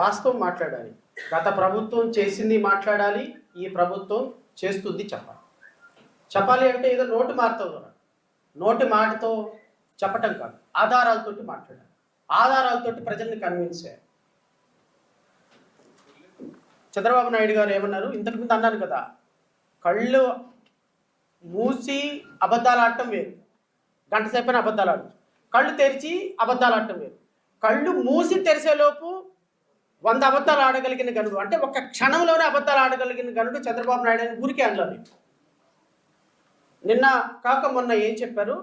వాస్తవం మాట్లాడాలి. గత ప్రభుత్వం చేసింది మాట్లాడాలి ఈ ప్రభుత్వం చేస్తుంది చెప్పాలి. చెప్పాలి అంటే ఏదో నోటి మాటతో నోటి మాటతో చెప్పటం కాదు ఆధారాలతోటి మాట్లాడాలి. ఆధారాలతోటి ప్రజల్ని కన్విన్స్ చేయాలి. చంద్రబాబు నాయుడు గారు ఏమన్నారు? ఇంతకుముందు అన్నారు కదా కళ్ళు మూసి అబద్ధాలు ఆడటం వేరు. గంట సేపైన అబద్ధాలు ఆడటం కళ్ళు తెరిచి అబద్ధాలు ఆడటం వేరు. కళ్ళు మూసి తెరిసేలోపు వంద అబద్ధాలు ఆడగలిగిన గనుడు. అంటే ఒక క్షణంలోనే అబద్ధాలు ఆడగలిగిన గనుడు చంద్రబాబు నాయుడు అని ఊరికే అనలేదు. నిన్న కాక మొన్న ఏం చెప్పారు?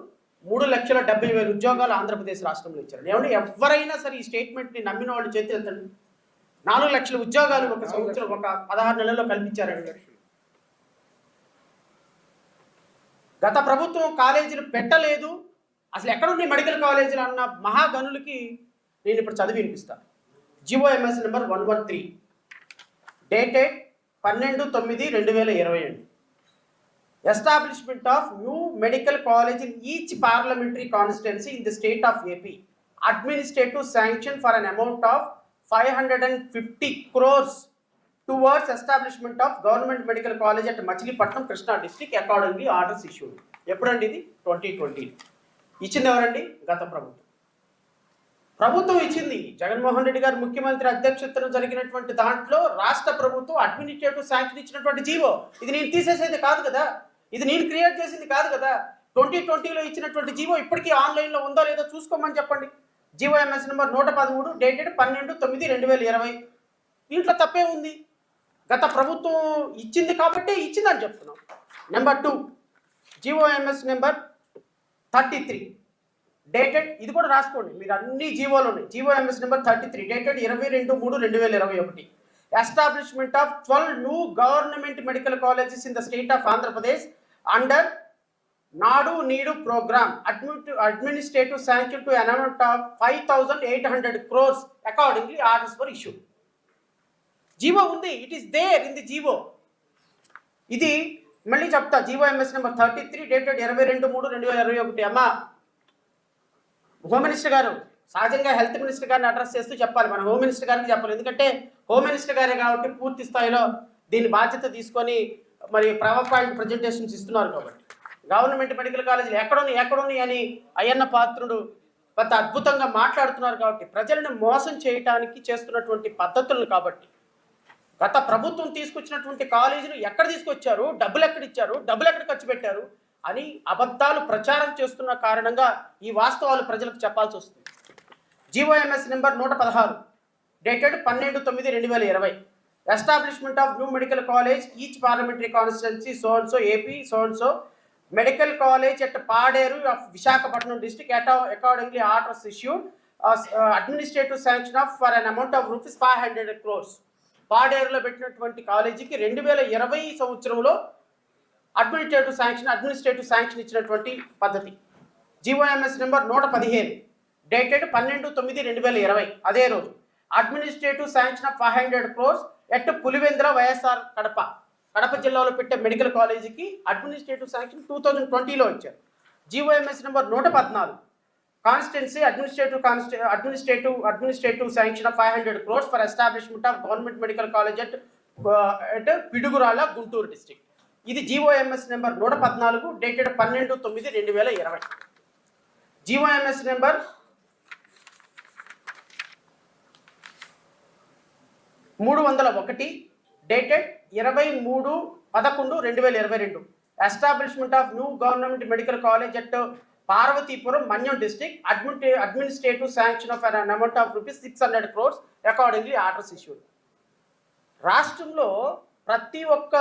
మూడు లక్షల డెబ్బై వేల ఉద్యోగాలు ఆంధ్రప్రదేశ్ రాష్ట్రంలో ఇచ్చారు ఏమంటే ఎవరైనా సరే ఈ స్టేట్మెంట్ని నమ్మిన వాళ్ళు చేతి ఎత్తండి నాలుగు లక్షల ఉద్యోగాలు ఒక సంవత్సరం ఒక పదహారు నెలల్లో కల్పించారండి గత ప్రభుత్వం కాలేజీలు పెట్టలేదు. అసలు ఎక్కడున్నాయి మెడికల్ కాలేజీలు అన్న మహాగనులకి నేను ఇప్పుడు చదివి వినిపిస్తాను. GOMS number one one three. Dated పన్నెండు తొమ్మిది రెండు వేల ఇరవై ఏడు establishment of new medical college in each parliamentary constituency in the state of AP administrative sanction for an amount of five hundred and fifty crores towards establishment of government medical college at Machilipatnam Krishna district accordingly orders issued. ఎప్పుడండి ఇది? Twenty twenty. ఇచ్చింది ఎవరండి? గత ప్రభుత్వం. ప్రభుత్వం ఇచ్చింది. జగన్మోహన్ రెడ్డి గారు ముఖ్యమంత్రి అధ్యక్షతను జరిగినటువంటి దాంట్లో రాష్ట్ర ప్రభుత్వం అడ్మినిస్ట్రేటివ్ శాంక్షన్ ఇచ్చినటువంటి జీవో. ఇది నేను తీసేసేది కాదు కదా. ఇది నేను క్రియేట్ చేసింది కాదు కదా. ట్వంటీ ట్వంటీలో ఇచ్చినటువంటి జీవో ఇప్పటికీ ఆన్లైన్లో ఉందో లేదో చూసుకోమని చెప్పండి. జీవో ఎంఎస్ నెంబర్ నూట పదమూడు డేటెడ్ పన్నెండు తొమ్మిది రెండు వేల ఇరవై. దీంట్లో తప్పే ఉంది. గత ప్రభుత్వం ఇచ్చింది కాబట్టి ఇచ్చిందని చెప్తున్నాం. Number two GOMS number thirty three dated ఇది కూడా రాసుకోండి. మీరు అన్ని జీవోలు ఉన్నాయి. GOMS number thirty three dated ఇరవై రెండు మూడు రెండు వేల ఇరవై ఒకటి. Establishment of twelve new government medical colleges in the state of Andhra Pradesh under Nadu Nedu program. Admit administrative sanction to an amount of five thousand eight hundred crores accordingly orders for issue GO ఉంది. It is there in the GO. ఇది మళ్ళీ చెప్తా. GO MS number thirty three dated ఇరవై రెండు మూడు రెండు వేల ఇరవై ఒకటి. అమ్మా హోమ్ మినిస్టర్ గారు సహజంగా హెల్త్ మినిస్టర్ గారిని అడ్రస్ చేస్తూ చెప్పాలి. మన హోమ్ మినిస్టర్ గారికి చెప్పాలి. ఎందుకంటే హోమ్ మినిస్టర్ గారే కాబట్టి పూర్తి స్థాయిలో దీని బాధ్యత తీసుకొని మరి పవర్ పాయింట్ ప్రజెంటేషన్స్ ఇస్తున్నారు కాబట్టి. గవర్నమెంట్ మెడికల్ కాలేజీలు ఎక్కడున్నాయి ఎక్కడున్నాయి అని అయ్యన్న పాత్రుడు కొంత అద్భుతంగా మాట్లాడుతున్నారు కాబట్టి ప్రజలను మోసం చేయటానికి చేస్తున్నటువంటి పద్ధతులను కాబట్టి గత ప్రభుత్వం తీసుకొచ్చినటువంటి కాలేజీలు ఎక్కడ తీసుకొచ్చారు? డబ్బులు ఎక్కడ ఇచ్చారు? డబ్బులు ఎక్కడ ఖర్చు పెట్టారు? అని అబద్ధాలు ప్రచారం చేస్తున్న కారణంగా ఈ వాస్తవాలు ప్రజలకు చెప్పాల్సి వస్తుంది. జీఓఎంఎస్ నెంబర్ నూట పదహారు డేటెడ్ పన్నెండు తొమ్మిది రెండు వేల ఇరవై. Establishment of new medical college each parliamentary constituency so and so AP so and so medical college at Paderu of Visakhapatnam district అటా accordingly orders issued administrative sanction of for an amount of rupees five hundred crores పాడేరులో పెట్టినటువంటి కాలేజీకి రెండు వేల ఇరవై సంవత్సరంలో administrative sanction administrative sanction ఇచ్చినటువంటి పద్ధతి. GOMS number నూట పదిహేను డేటెడ్ పన్నెండు తొమ్మిది రెండు వేల ఇరవై. అదే రోజు administrative sanction of five hundred crores at Pulivendula YSR Kadapa. Kadapa జిల్లాలో పెట్టే మెడికల్ కాలేజీకి అడ్మినిస్ట్రేటివ్ శాంక్షన్ టూ థౌజండ్ ట్వంటీలో ఇచ్చారు. G O M S number నూట పద్నాలుగు constituency administrative కాన్స్టి administrative administrative sanction of five hundred crores for establishment of government medical college at at Piduguralla Guntur district. ఇది G O M S number నూట పద్నాలుగు dated పన్నెండు తొమ్మిది రెండు వేల ఇరవై. జీఓఎంఎస్ నెంబర్ మూడు వందల ఒకటి డేటెడ్ ఇరవై మూడు పదకొండు రెండు వేల ఇరవై రెండు. Establishment of new government medical college at Parvathipuram Manyam district admini administrative sanction of an amount of rupees six hundred crores accordingly orders issued రాష్ట్రంలో ప్రతి ఒక్క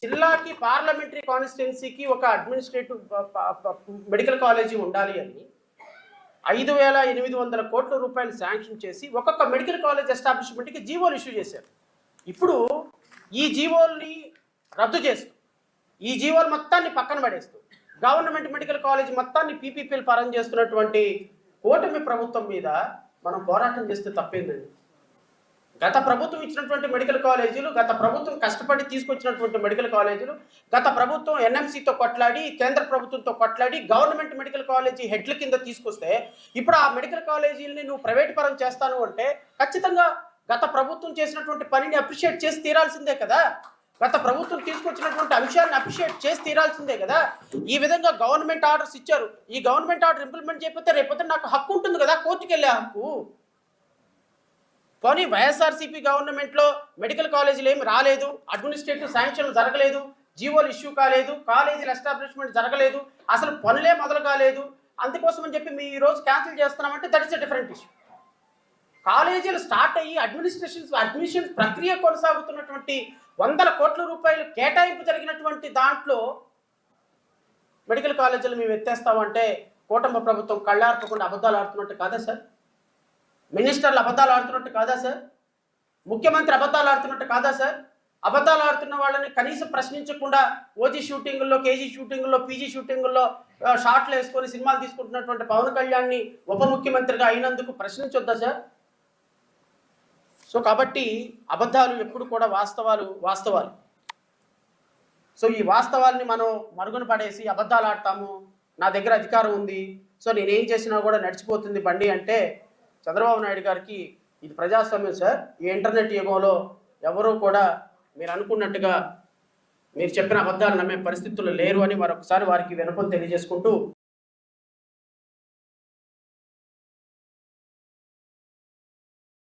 జిల్లాకి పార్లమెంటరీ కాన్స్టిట్యున్సీకి ఒక అడ్మినిస్ట్రేటివ్ మెడికల్ కాలేజీ ఉండాలి అని ఐదు వేల ఎనిమిది వందల కోట్ల రూపాయలు శాంక్షన్ చేసి ఒక్కొక్క మెడికల్ కాలేజ్ ఎస్టాబ్లిష్మెంట్కి జీవోలు ఇష్యూ చేశారు. ఇప్పుడు ఈ జీవోల్ని రద్దు చేస్తూ ఈ జీవోలు మొత్తాన్ని పక్కన పడేస్తూ గవర్నమెంట్ మెడికల్ కాలేజ్ మొత్తాన్ని పీపీపీలు పరం చేస్తున్నటువంటి కూటమి ప్రభుత్వం మీద మనం పోరాటం చేస్తే తప్పేందండి? గత ప్రభుత్వం ఇచ్చినటువంటి మెడికల్ కాలేజీలు గత ప్రభుత్వం కష్టపడి తీసుకొచ్చినటువంటి మెడికల్ కాలేజీలు గత ప్రభుత్వం ఎన్ఎంసీతో కొట్లాడి కేంద్ర ప్రభుత్వంతో కొట్లాడి గవర్నమెంట్ మెడికల్ కాలేజీ హెడ్ల కింద తీసుకొస్తే ఇప్పుడు ఆ మెడికల్ కాలేజీలని నువ్వు ప్రైవేట్ పరం చేస్తాను అంటే ఖచ్చితంగా గత ప్రభుత్వం చేసినటువంటి పనిని అప్రిషియేట్ చేసి తీరాల్సిందే కదా. గత ప్రభుత్వం తీసుకొచ్చినటువంటి అంశాన్ని అప్రిషియేట్ చేసి తీరాల్సిందే కదా. ఈ విధంగా గవర్నమెంట్ ఆర్డర్స్ ఇచ్చారు. ఈ గవర్నమెంట్ ఆర్డర్ ఇంప్లిమెంట్ చేయకపోతే రేపొద్దు నాకు హక్కు ఉంటుంది కదా కోర్టుకి వెళ్ళే హక్కు. కానీ వైఎస్ఆర్సీపీ గవర్నమెంట్లో మెడికల్ కాలేజీలు ఏమి రాలేదు అడ్మినిస్ట్రేటివ్ శాంక్షన్ జరగలేదు జీవోలు ఇష్యూ కాలేదు కాలేజీల ఎస్టాబ్లిష్మెంట్ జరగలేదు అసలు పనులే మొదలు కాలేదు. అందుకోసం అని చెప్పి మీ ఈరోజు క్యాన్సిల్ చేస్తున్నామంటే that is a different issue కాలేజీలు స్టార్ట్ అయ్యి అడ్మినిస్ట్రేషన్ అడ్మిషన్ ప్రక్రియ కొనసాగుతున్నటువంటి వందల కోట్ల రూపాయలు కేటాయింపు జరిగినటువంటి దాంట్లో మెడికల్ కాలేజీలు మేము ఎత్తేస్తామంటే కూటమి ప్రభుత్వం కళ్ళార్పకుండా అబద్ధాలు ఆడుతున్నట్టు కాదా సార్? మినిస్టర్లు అబద్ధాలు ఆడుతున్నట్టు కాదా సార్? ముఖ్యమంత్రి అబద్ధాలు ఆడుతున్నట్టు కాదా సార్? అబద్ధాలు ఆడుతున్న వాళ్ళని కనీసం ప్రశ్నించకుండా ఓజీ షూటింగుల్లో కేజీ షూటింగుల్లో పీజీ షూటింగుల్లో షార్ట్లు వేసుకొని సినిమాలు తీసుకుంటున్నటువంటి పవన్ కళ్యాణ్ని ఉప ముఖ్యమంత్రిగా అయినందుకు ప్రశ్నించొద్దా సార్? సో కాబట్టి అబద్ధాలు ఎప్పుడు కూడా వాస్తవాలు వాస్తవాలు. సో ఈ వాస్తవాల్ని మనం మరుగున పడేసి అబద్ధాలు ఆడతాము నా దగ్గర అధికారం ఉంది సో నేనేం చేసినా కూడా నడిచిపోతుంది బండి అంటే చంద్రబాబు నాయుడు గారికి ఇది ప్రజాస్వామ్యం సార్. ఈ ఇంటర్నెట్ యుగంలో ఎవరూ కూడా మీరు అనుకున్నట్టుగా మీరు చెప్పిన అబద్ధాలు నమ్మే పరిస్థితులు లేరు అని మరొకసారి వారికి వినపం తెలియజేసుకుంటూ